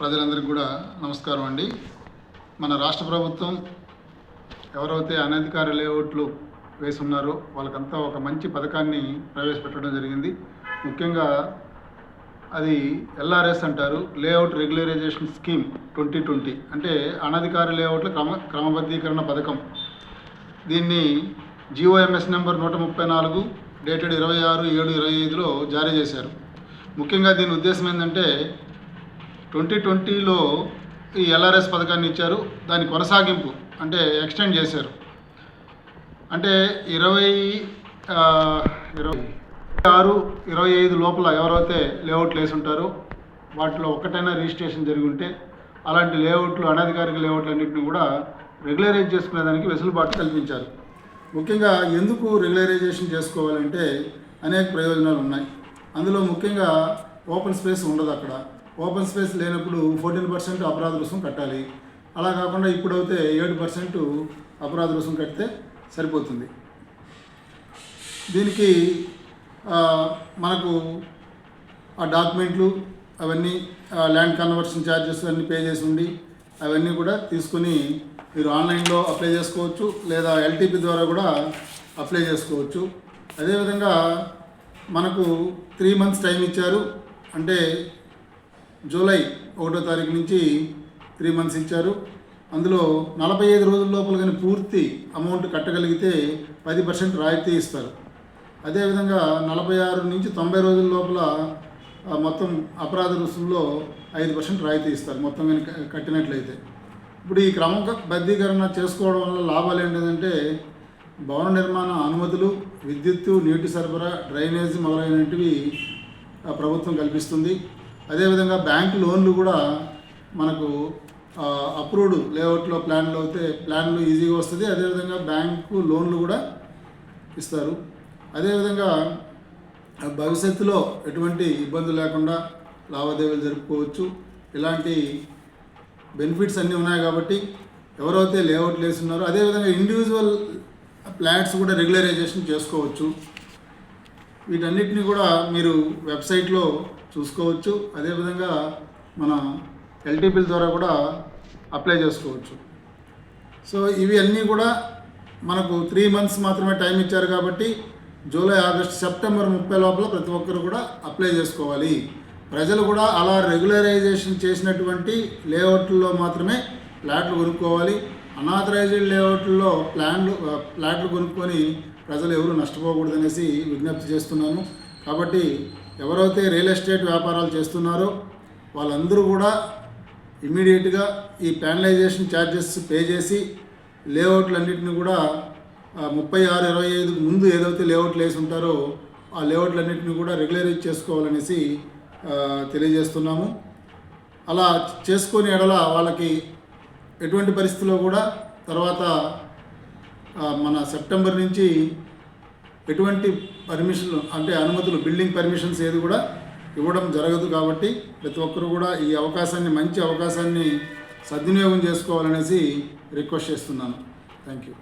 ప్రజలందరికీ కూడా నమస్కారం అండి. మన రాష్ట్ర ప్రభుత్వం ఎవరైతే అనధికార లేఅవుట్లు వేసున్నారో వాళ్ళకంతా ఒక మంచి పథకాన్ని ప్రవేశపెట్టడం జరిగింది. ముఖ్యంగా అది ఎల్ఆర్ఎస్ అంటారు layout regularisation scheme twenty twenty. అంటే అనధికార లేఅవుట్ల క్రమ క్రమబద్ధీకరణ పథకం. దీన్ని జిఓఎంఎస్ నెంబర్ నూట ముప్పై నాలుగు డేటెడ్ ఇరవై ఆరు ఏడు ఇరవై ఐదులో జారీ చేశారు. ముఖ్యంగా దీని ఉద్దేశం ఏంటంటే ట్వంటీ ట్వంటీలో ఈ ఎల్ఆర్ఎస్ పథకాన్ని ఇచ్చారు. దాని కొనసాగింపు అంటే ఎక్స్టెండ్ చేశారు. అంటే ఇరవై ఇరవై ఆరు ఇరవై ఐదు లోపల ఎవరైతే లేఅవుట్లు వేసి ఉంటారో వాటిలో ఒక్కటైనా రిజిస్ట్రేషన్ జరిగి ఉంటే అలాంటి లేఅవుట్లు అనధికారిక లేఅవుట్లు అన్నింటినీ కూడా రెగ్యులరైజ్ చేసుకునేదానికి వెసులుబాటు కల్పించారు. ముఖ్యంగా ఎందుకు రెగ్యులరైజేషన్ చేసుకోవాలంటే అనేక ప్రయోజనాలు ఉన్నాయి. అందులో ముఖ్యంగా ఓపెన్ స్పేస్ ఉండదు అక్కడ. ఓపెన్ స్పేస్ లేనప్పుడు ఫోర్టీన్ పర్సెంట్ అపరాధ రుసుం కట్టాలి. అలా కాకుండా ఇప్పుడైతే ఏడు పర్సెంట్ అపరాధ రుసుం కడితే సరిపోతుంది. దీనికి మనకు ఆ డాక్యుమెంట్లు అవన్నీ ల్యాండ్ కన్వర్షన్ ఛార్జెస్ అన్నీ పే చేసి ఉండి అవన్నీ కూడా తీసుకొని మీరు ఆన్లైన్లో అప్లై చేసుకోవచ్చు లేదా ఎల్టీపీ ద్వారా కూడా అప్లై చేసుకోవచ్చు. అదేవిధంగా మనకు త్రీ మంత్స్ టైం ఇచ్చారు అంటే జూలై ఒకటో తారీఖు నుంచి త్రీ మంత్స్ ఇచ్చారు. అందులో నలభై ఐదు రోజుల లోపల కానీ పూర్తి అమౌంట్ కట్టగలిగితే పది పర్సెంట్ రాయితీ ఇస్తారు. అదేవిధంగా నలభై ఆరు నుంచి తొంభై రోజుల లోపల మొత్తం అపరాధ రుసుములో ఐదు పర్సెంట్ రాయితీ ఇస్తారు మొత్తం కానీ కట్టినట్లయితే. ఇప్పుడు ఈ క్రమబద్ధీకరణ చేసుకోవడం వల్ల లాభాలు ఏంటంటే భవన నిర్మాణ అనుమతులు విద్యుత్తు నీటి సరఫరా డ్రైనేజ్ మొదలైనవి ప్రభుత్వం కల్పిస్తుంది. అదేవిధంగా బ్యాంక్ లోన్లు కూడా మనకు అప్రూవ్డ్ లేఅవుట్లో ప్లాన్లు అయితే ప్లాన్లు ఈజీగా వస్తుంది. అదేవిధంగా బ్యాంకు లోన్లు కూడా ఇస్తారు. అదేవిధంగా భవిష్యత్తులో ఎటువంటి ఇబ్బంది లేకుండా లావాదేవీలు జరుపుకోవచ్చు. ఇలాంటి బెనిఫిట్స్ అన్నీ ఉన్నాయి కాబట్టి ఎవరైతే లేఅవుట్లు వేస్తున్నారో అదేవిధంగా ఇండివిజువల్ ప్లాట్స్ కూడా రెగ్యులరైజేషన్ చేసుకోవచ్చు. వీటన్నిటిని కూడా మీరు వెబ్సైట్లో చూసుకోవచ్చు. అదేవిధంగా మన ఎల్టీపీల ద్వారా కూడా అప్లై చేసుకోవచ్చు. సో ఇవి అన్నీ కూడా మనకు త్రీ మంత్స్ మాత్రమే టైం ఇచ్చారు కాబట్టి జూలై ఆగస్ట్ సెప్టెంబర్ ముప్పై లోపల ప్రతి ఒక్కరు కూడా అప్లై చేసుకోవాలి. ప్రజలు కూడా అలా రెగ్యులరైజేషన్ చేసినటువంటి లేఅవుట్లో మాత్రమే ఫ్లాట్లు కొనుక్కోవాలి. అనాథరైజ్డ్ లేఅవుట్లో ప్లాన్లు ప్లాట్లు ఫ్లాట్లు కొనుక్కొని ప్రజలు ఎవరు నష్టపోకూడదనేసి విజ్ఞప్తి చేస్తున్నాను. కాబట్టి ఎవరైతే రియల్ ఎస్టేట్ వ్యాపారాలు చేస్తున్నారో వాళ్ళందరూ కూడా ఇమ్మీడియట్గా ఈ ప్యానలైజేషన్ ఛార్జెస్ పే చేసి లేఅవుట్లన్నింటినీ కూడా ముప్పై ఆరు ఇరవై ఐదు ముందు ఏదైతే లేఅవుట్లు వేసి ఉంటారో ఆ లేఅవుట్లన్నింటినీ కూడా రెగ్యులరైజ్ చేసుకోవాలనేసి తెలియజేస్తున్నాము. అలా చేసుకొని ఎడల వాళ్ళకి ఎటువంటి పరిస్థితుల్లో కూడా తర్వాత మన సెప్టెంబర్ నుంచి ఎటువంటి పర్మిషన్ అంటే అనుమతులు బిల్డింగ్ పర్మిషన్స్ ఏది కూడా ఇవ్వడం జరగదు కాబట్టి ప్రతి ఒక్కరు కూడా ఈ అవకాశాన్ని మంచి అవకాశాన్ని సద్వినియోగం చేసుకోవాలనేసి రిక్వెస్ట్ చేస్తున్నాను. Thank you